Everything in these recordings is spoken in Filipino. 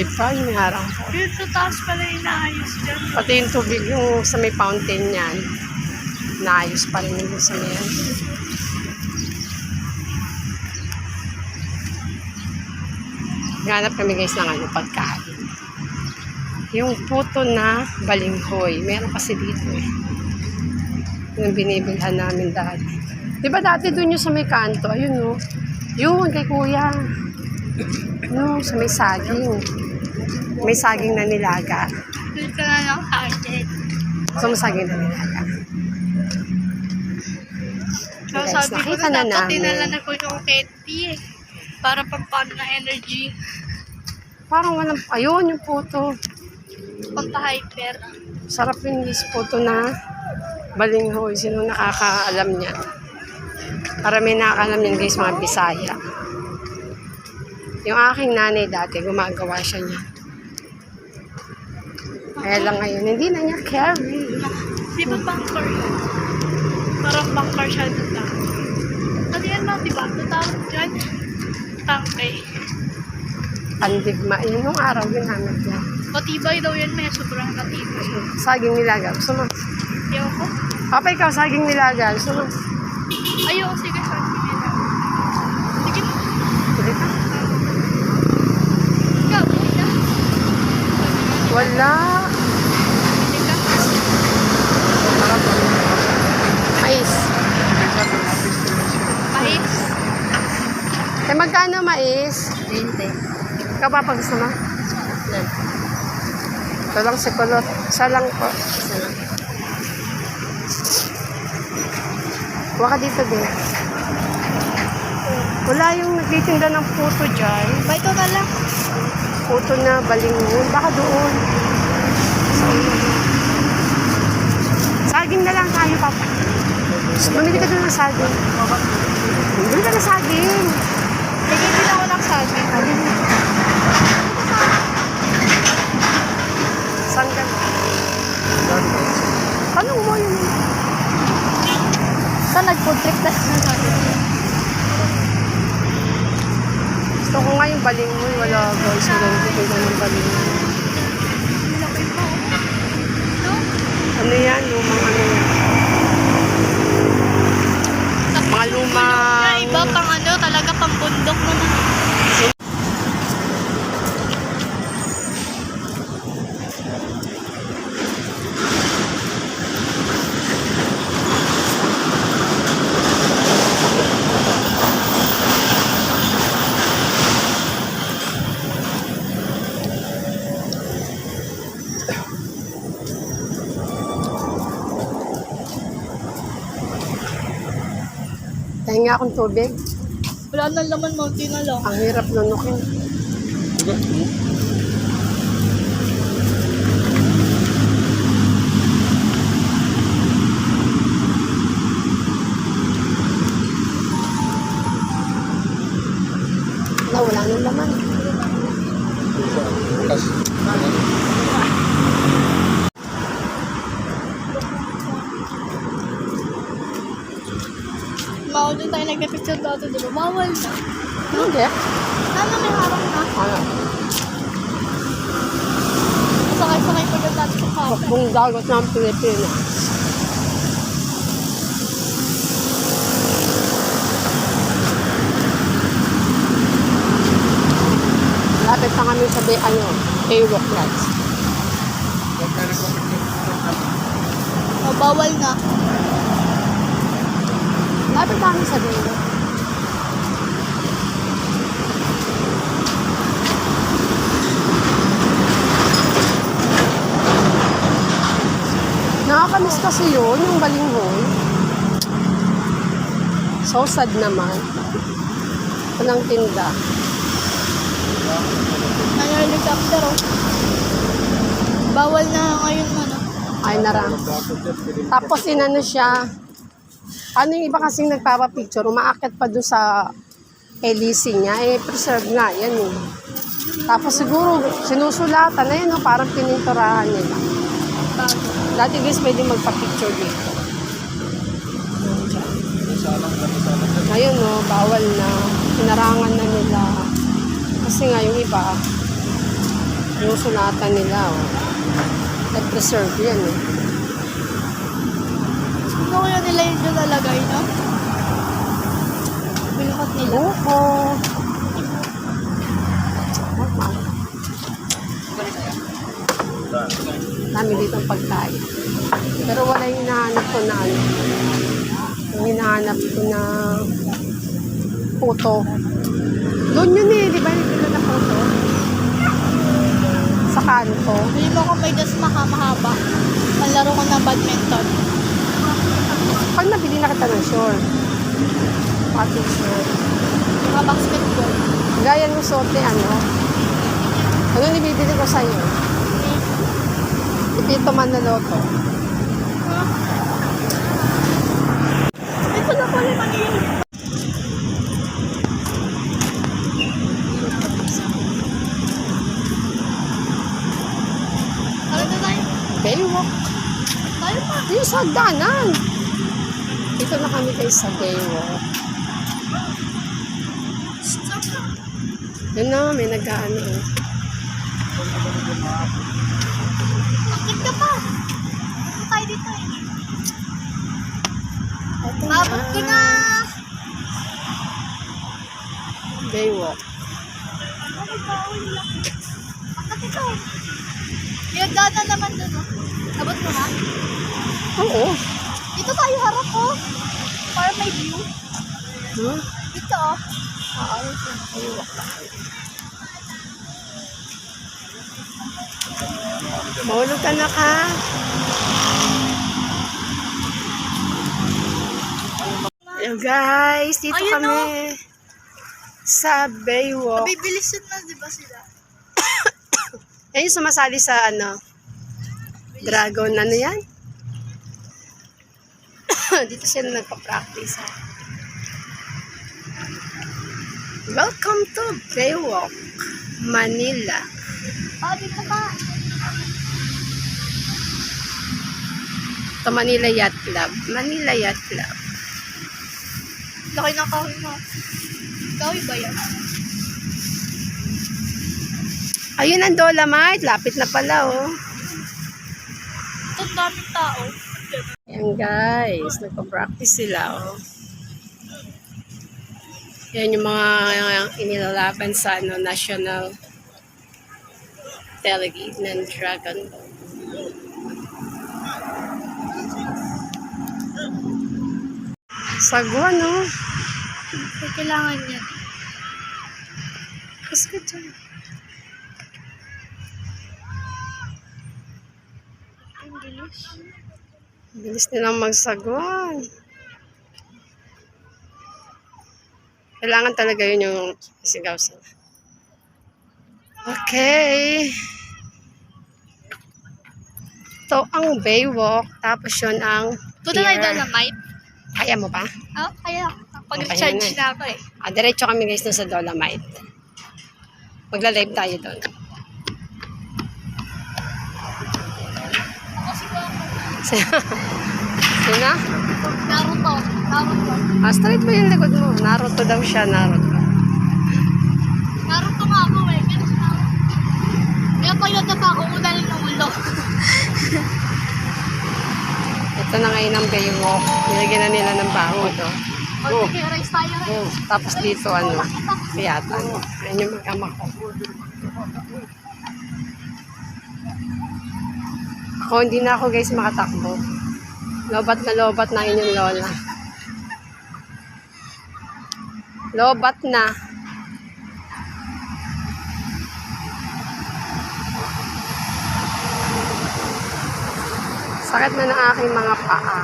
Di ba? Yung harang po. Sa taas pala inaayos dyan. Pati yung tubig, yung sa may fountain niyan, naayos pa rin yung sa may yan. Ganap kami guys ng ano, pagkain. Yung puto na balinghoy. Meron kasi dito eh. Yung binibilhan namin dati. Di ba dati dun yung sa may kanto? Ayun no. Yun, kay kuya. No, sa may saging. May saging na nilaga. Ka na ng target. So, masagin na nilaga. So, Guys, sabi ko na na dapat namin. dinala ko yung candy eh. Para pampano na energy. Parang walang, ayun yung puto. Pagka hyper. Sarap yung this puto na balinghoy. Sino nakakaalam niya? Para may nakakaalam yan guys, mga Bisaya. Yung aking nanay dati, gumagawa siya niya. Kaya lang ngayon, hindi na niya carry. Di ba bunker yun? Parang bunker siya doon lang. Ano yan no, di ba? Ito tawag dyan. Tangkay. Pandigma. Yun yung araw, ginamit niya. Matibay daw yan, may sobrang katibay. Saging nilaga. Gusto mo? Ewan ko. Papa, ikaw, saging nilaga. Gusto mo? Ayoko, sige, sabi nila. Sige. Pili ka? Ikaw, ka. Wala. Bili ka. Mais. Mais. Eh, magkano mais? 20. Ikaw pa pag gusto mo? Ito lang si Kulot. Isa lang po. Kuha ka dito din. Wala yung nagtitinda ng puto dyan. Ba, ito na lang. Puto na balingon. Baka doon. Saging na lang tayo, Papa. Bumili ka doon ng saging. Bumili ka ng saging. Ka? Tanong mo yun. Saan nag-food trip na? Gusto ko nga yung balingoy. Wala guys. Wala yung titignan ng balingoy. Malaki pa. No? Ano yan? Lumang ano yan? Mga lumang... Na iba pang ano, talaga pang bundok naman. Nga akong tubig. Wala nang laman, mountain na lang. Ang hirap nunukin. Na wala nang laman. Nagka-picture dati, di ba? Bawal na. Hindi. Ano may harang na? Ano? Sakay-sakay pa doon dati sa kape. Kung dagat ng Pilipinas. Lapit na kami sa bay- ano, Haywalk Rides. Oh, bawal na. Lapit na kami sa Baywalk. Nakakamiss kasi yun, yung balinghoy. So sad naman. Walang tinda. Ano helicopter, oh. Bawal na ngayon, ano. Ay, narang. Tapos inano siya, ano yung iba kasing nagpapapicture, umaakit pa doon sa LEC niya, eh, preserve nga, yan eh. Tapos siguro, sinusulatan na yun, no? parang pininturahan nila. Bago. Dati guys, pwede magpa-picture dito. Ngayon, no, bawal na. Pinarangan na nila. Kasi nga, yung iba, Yung sulatan nila, oh. Nag-preserve yan, eh. Ano kaya nila yung nalalagay, no? Bilukot nila. Buko. Dami dito ang pagkain. Pero wala yung hinahanap ko na ano. Yung hinahanap ko na puto. Doon yun eh, di ba yung pila na puto? Sa kanto. Bili mo ko may das mahaba. Malaro ko ng badminton. Pag nabili na kita ng short, pati short. Mga basketball. Gaya ng suot ni ano. Ano nibibili ko sa'yo? Ipito man na loto. Ito na pala man yun. Ano na Tayo pa. Yung sa danan. Dito na kami guys sa Baywalk. Yun na, may nag-ano. eh. Akit ka pa. Ano tayo dito eh? Ito Mabot ko na. Baywalk. Oh my God. Akit ikaw. May hagdanan naman dun oh. Abot mo na? Oo. Dito tayo harap oh. Para may view. Huh? Dito oh. Oo. Baywalk na kami. Mahulog ka na ka. Hello guys, dito Ayun, kami sa Baywalk. Bibilisan na di ba sila? Yan yung sumasali sa ano, dragon, ano yan? Dito sila nagpa-practice. ha. Welcome to Baywalk, Manila. Ah, dito ka. Ito Manila Yacht Club. Manila Yacht Club. Laki ng kahoy mo. Kahoy ba yan? Ayun ang Dolomite. Lapit na pala, oh. Ito daming tao. Yan guys, nagpa-practice sila, oh. Yan yung mga inilalaban sa ano, national delegate ng Dragon Ball. Sagwa, no? Kailangan yan. Kasi ka dyan. Bilis. Nilang magsagwan. Kailangan talaga yun yung sigaw sila. Okay. Ito ang Baywalk. Tapos yun ang Punta tayo pier. Dolomite. Kaya mo ba? Ah, kaya. Pag-recharge Pag-recharge na ako eh. Ah, diretso kami guys dun sa Dolomite. Magla-live tayo doon. Ako si Sina? Naruto. Naruto. Ah, straight mo yung likod mo. Naruto daw siya, Naruto. Naruto nga ako eh. Pero si Naruto. Kaya pa yun na pa ako unaling ng ulo. Ito na ngayon ang Baywalk. Nilagyan na nila ng baho to. O sige, rice tayo rice. Oh, tapos dito ano, kayatan. Yan yung mag-ama ko. Ako, hindi na ako guys makatakbo. Lobat na lobat na inyong lola. Lobat na. Sakit na ng aking mga paa.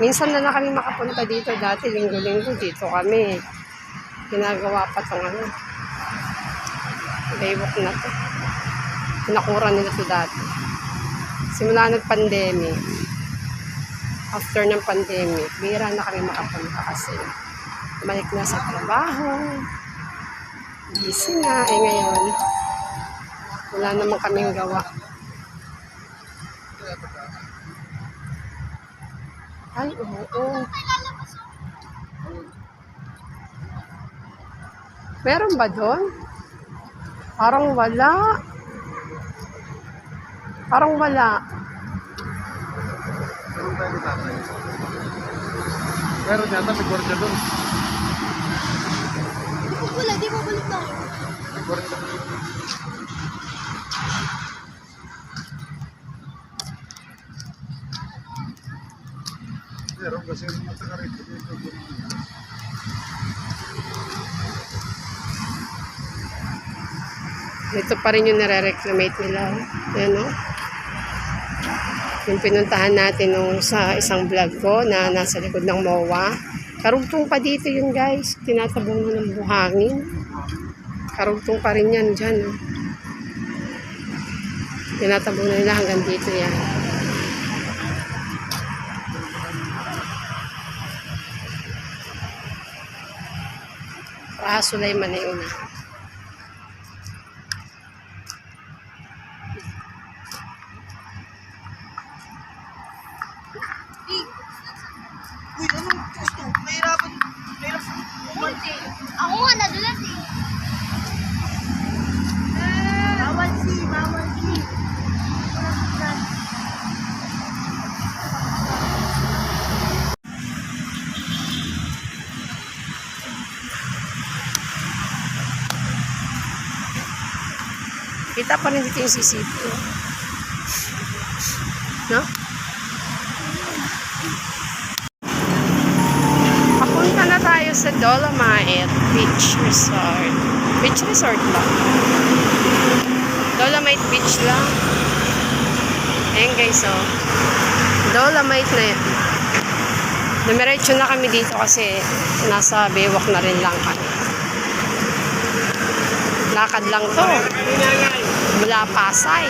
Minsan na lang kami makapunta dito dati, linggo-linggo dito kami. Ginagawa pa itong ano. Baywalk na to. Pinakura nila to dati. Simula nag-pandemic. After ng pandemic, bihira na kami makapunta kasi balik na sa trabaho. Busy na. Eh ngayon, wala naman kaming gawa. Ay, oo. Meron ba doon? Parang wala. Parang wala. Meron tayo ni tatay. Meron yata, may gwardiya doon. Di ko wala, di ko balik na. May gwardiya. Meron kasi yung mga taga rito dito. Ito pa rin yung nare-reclamate nila. Ayan o. Yung pinuntahan natin nung sa isang vlog ko na nasa likod ng MOA. Karugtong pa dito yun guys. Tinatabong na ng buhangin. Karugtong pa rin yan dyan. Oh. Tinatabong na nila hanggang dito yan. Raha Sulaiman na yun. Uy, anong gusto? Mahirapan. Mahirapan. Ako nga, nadulas eh. Bawal si, bawal si. Kita pa rin dito yung CCTV. No? Papunta na tayo sa Dolomite Beach Resort. Beach Resort ba? Dolomite Beach lang. Ayan guys, oh. Dolomite na yan. Dumiretso na kami dito kasi nasa Baywalk na rin lang kami. Lakad lang to. Mula Pasay.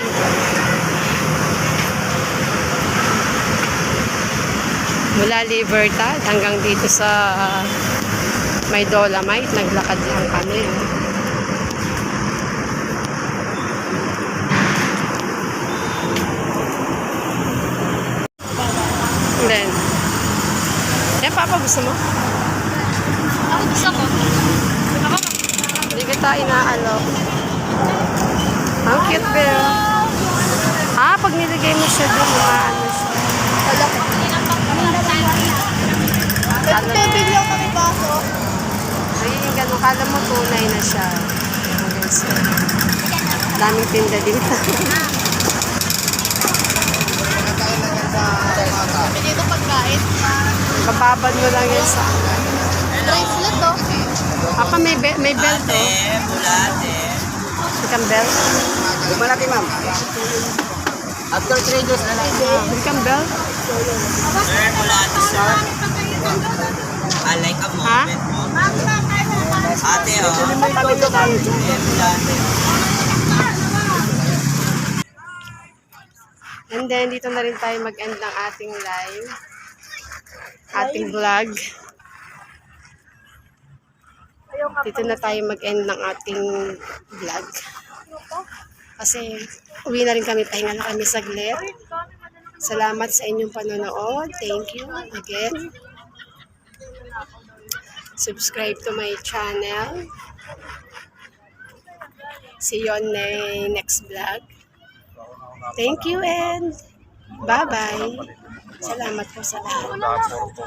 Mula Libertad hanggang dito sa may Dolomite, naglakad lang kami. And then, yan papa gusto mo? Ako gusto ko. Hindi kita inaalok. Ang cute, Bel. Ah, pag nilagay mo siya doon, maano siya. Bibili ako kami baso. ay, yung ganun, kala mo tunay na siya. Hanggang sa, daming tinda dito. Dito pagkain. Bababad mo lang yan sa... Bracelet to. Papa, may, be may belt, oh. bulate. Ikang belt. Bulate, ma'am. After 3 days na lang. Ikang belt. Sir, bulate, sir. I like a Ha? Ate, oh. Bulate. And then, dito na rin tayo mag-end ng ating live. Ating vlog. Dito na tayo mag-end ng ating vlog. Kasi, uwi na rin kami. Pahinga na kami saglit. Salamat sa inyong panonood. Thank you again. Subscribe to my channel. See you on the next vlog. Thank you and bye-bye. Salamat po sa lahat.